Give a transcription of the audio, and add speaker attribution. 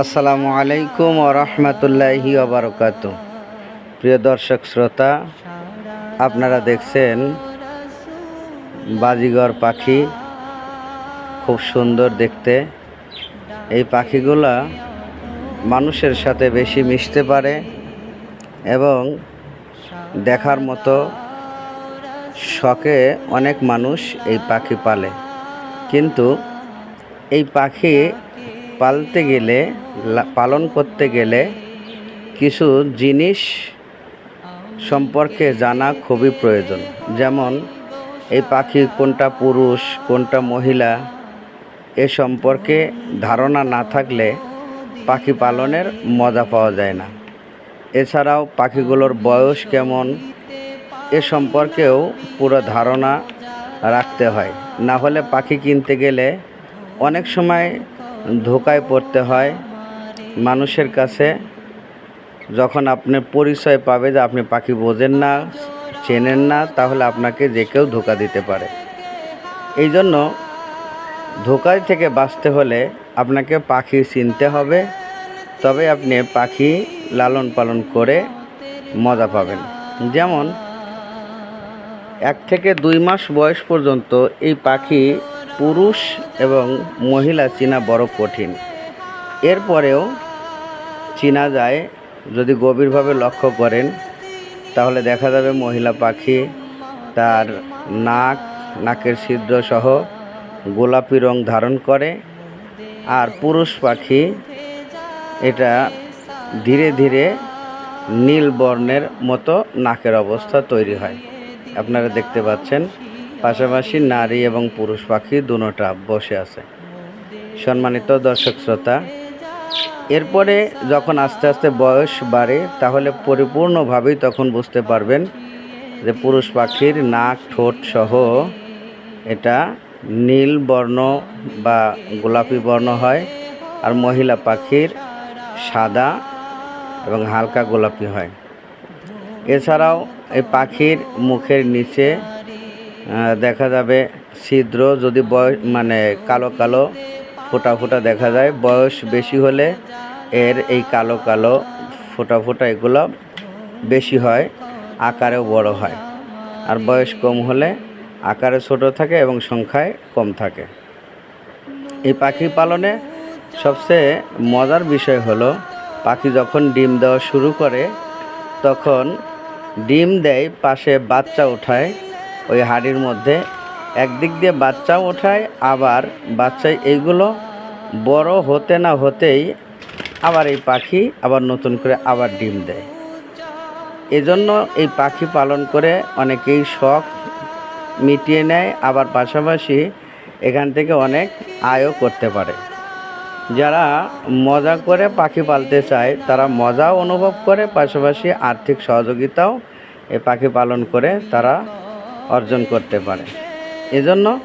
Speaker 1: আসসালামু আলাইকুম রহমতুল্লাহি ওবরকাত প্রিয় দর্শক, শ্রোতা, আপনারা দেখছেন বাজিগর পাখি, খুব সুন্দর দেখতে। এই পাখিগুলা মানুষের সাথে বেশি মিশতে পারে এবং দেখার মতো শখে অনেক মানুষ এই পাখি পালে। কিন্তু এই পাখি পালতে গেলে পালন করতে গেলে কিছু জিনিস সম্পর্কে জানা খুবই প্রয়োজন। যেমন, এই পাখি কোনটা পুরুষ, কোনটা মহিলা, এ সম্পর্কে ধারণা না থাকলে পাখি পালনের মজা পাওয়া যায় না। এছাড়াও পাখিগুলোর বয়স কেমন, এ সম্পর্কেও পুরো ধারণা রাখতে হয়। না হলে পাখি কিনতে গেলে অনেক সময় ধোকায় পড়তে হয়। মানুষের কাছে যখন আপনি পরিচয় পাবে যে আপনি পাখি বোঝেন না, চেনেন না, তাহলে আপনাকে যে কেউ ধোকা দিতে পারে। এই জন্য ধোকায় থেকে বাঁচতে হলে আপনাকে পাখি চিনতে হবে। তবে আপনি পাখি লালন পালন করে মজা পাবেন। যেমন এক থেকে দুই মাস বয়স পর্যন্ত এই পাখি পুরুষ এবং মহিলা চেনা বড় কঠিন। এরপরেও চেনা যায়, যদি গভীরভাবে লক্ষ্য করেন, তাহলে দেখা যাবে মহিলা পাখি, তার নাক, নাকের ছিদ্র সহ গোলাপি রং ধারণ করে, আর পুরুষ পাখি, এটা ধীরে ধীরে নীল বর্ণের মতো নাকের অবস্থা তৈরি হয়। আপনারা দেখতে পাচ্ছেন পাশাপাশি নারী এবং পুরুষ পাখি দুটোটা বসে আছে। সম্মানিত দর্শক শ্রোতা, এরপরে যখন আস্তে আস্তে বয়স বাড়ে, তাহলে পরিপূর্ণভাবেই তখন বুঝতে পারবেন যে পুরুষ পাখির নাক, ঠোঁট সহ এটা নীল বর্ণ বা গোলাপি বর্ণ হয় আর মহিলা পাখির সাদা এবং হালকা গোলাপি হয়। এছাড়াও এই পাখির মুখের নিচে দেখা যাবে। ছিদ্র যদি বয়স মানে কালো কালো ফোঁটা ফোঁটা দেখা যায়, বয়স বেশি হলে এর এই কালো কালো ফোঁটা ফোঁটা এগুলো বেশি হয়, আকারেও বড় হয়। আর বয়স কম হলে আকারে ছোট থাকে এবং সংখ্যায় কম থাকে। এই পাখি পালনে সবচেয়ে মজার বিষয় হলো, পাখি যখন ডিম দেওয়া শুরু করে, তখন ডিম দেয়, পাশে বাচ্চা ওঠায় ওই হাড়ির মধ্যে একদিক দিয়ে বাচ্চাও ওঠায়, আবার বাচ্চা এইগুলো বড় হতে না হতেই আবার এই পাখি আবার নতুন করে আবার ডিম দেয়। এজন্য এই পাখি পালন করে অনেকেই শখ মিটিয়ে নেয়, আবার পাশাপাশি এখান থেকে অনেক আয়ও করতে পারে। যারা মজা করে পাখি পালতে চায়, তারা মজাও অনুভব করে, পাশাপাশি আর্থিক সহযোগিতাও এই পাখি পালন করে, তারা অর্জন করতে পারে। এজন্য